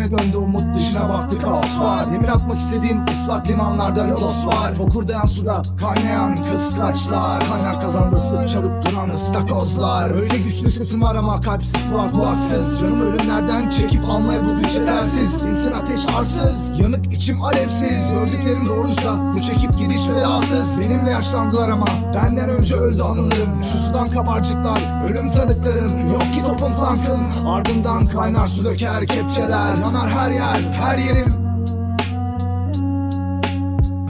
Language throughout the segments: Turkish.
önde umut dışına baktı kaos var. Demir atmak istediğim ıslak limanlarda lodos var. Fokurdayan suda kaynayan kıskaçlar. Kaynak kazandı ıslık çalıp duran ıstakozlar. Öyle güçlü sesim var ama kalpsiz kulak kulaksız. Canım ölümlerden çekip almaya bu güç yetersiz. İnsin ateş arsız yanık içim alevsiz. Gördüklerim doğruysa bu çekip gidiş vedasız. Benimle yaşlandılar ama benden önce öldü anılarım. Şu sudan kabarcıklar ölüm tanıklarım. Yok ki topum tankım. Ardından kaynar su döker kepçeler Yanar her yer her yerim.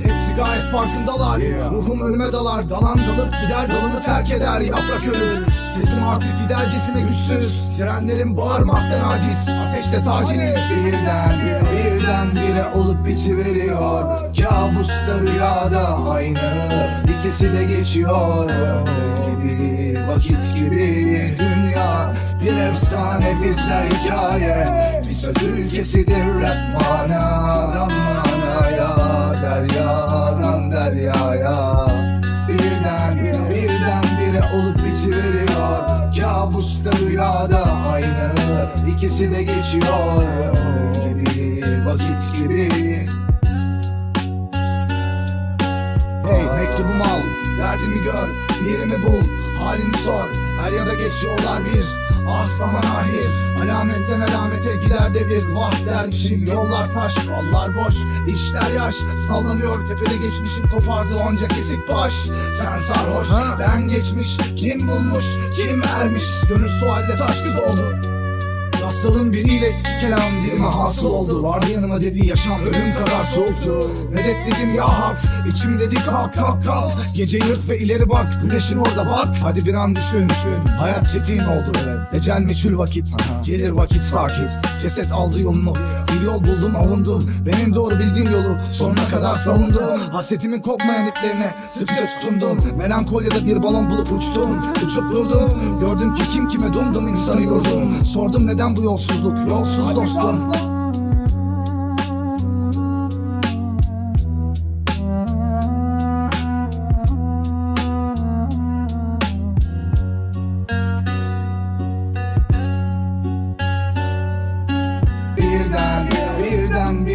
Hepsi gayet farkındalar. Ruhum ölüme dalar Dalan dalıp gider dalını terk eder. Yaprak ölür Sesim artık gidercesine güçsüz. Sirenlerim bağırmaktan aciz Ateşte taciz. Birden bire birden bire olup bitiveriyor. Kabusla rüyada aynı İkisi de geçiyor. Gibi Vakit gibi dünya Bir efsane bizler hikaye söz ülkesidir rap manadan manaya Deryadan deryaya. Birden birden bire olup bitiveriyor. Kabusla rüyada aynı İkisi de geçiyor. Gibi Vakit gibi. Hey mektubumu al, derdimi gör, yerimi bul, halini sor Her yana geçiyorlar bir, zaman ahir Alametten alamete gider devir, vah dermişim Yollar taş, ballar boş, işler yaş Sallanıyor tepede geçmişim kopardı onca kesik baş. Sen sarhoş, ben geçmiş, kim bulmuş, kim ermiş? Gönül sualle taştı doldu Rastladığım biriyle iki kelam dilime hasıl oldu. Vardı yanıma dediği yaşam ölüm kadar soğuktu. Medet dedim ya hak içim dedi kalk kalk kalk Gece yırt ve ileri bak güneşin orada bak. Hadi bir an düşün düşün Hayat çetin oldu. Ecel meçhul vakit Gelir vakit sakit. Ceset aldı yolunu Bir yol buldum avundum. Benim doğru bildiğim yolu sonuna kadar savundum. Hasretimin kopmayan iplerine sıkıca tutundum. Melankolyada bir balon bulup uçtum Uçup durdum. Gördüm ki kim kime dumdum insanı yordum. Sordum neden bu yolsuzluk Yolsuz dostum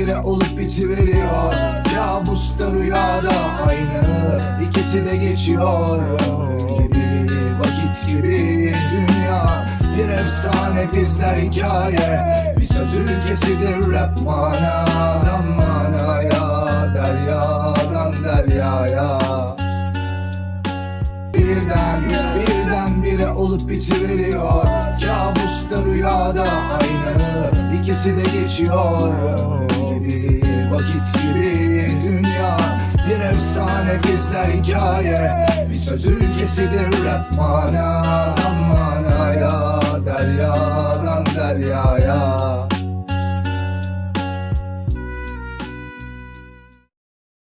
bire olup bitiveriyor Kabusla rüyada aynı İkisi de geçiyor. Gibi Vakit gibi dünya Bir efsane bizler hikaye. Bir söz ülkesidir rap manadan manaya Deryadan deryaya. Birden birden bire olup bitiveriyor Kabusla rüyada aynı İkisi de geçiyor Vakit gibi dünya. Bir efsane bizler hikaye. Bir söz ülkesidir rap manadan manaya Deryadan deryaya